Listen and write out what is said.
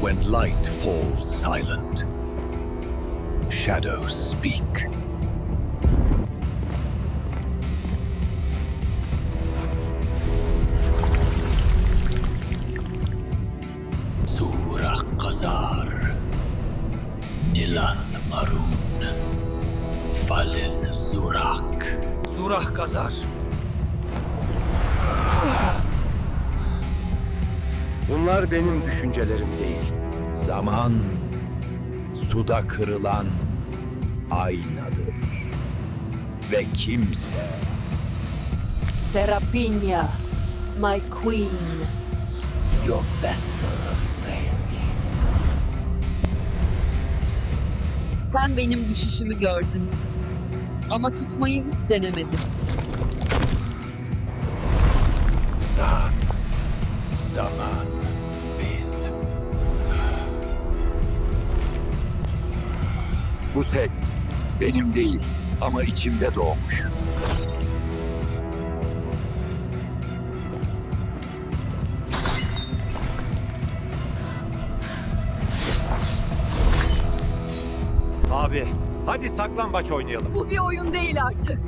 When light falls silent, shadows speak. Surah Qazar, Nilath Marun, Falith Zurak. Surah Kazar. Bunlar benim düşüncelerim değil. Zaman suda kırılan aynadır. Ve kimse Serapina, my queen. your vessel Sen benim düşüşümü gördün. Ama tutmayı hiç denemedin. Zan zaman Bu ses benim değil ama içimde doğmuş. Abi, hadi saklambaç oynayalım. Bu bir oyun değil artık.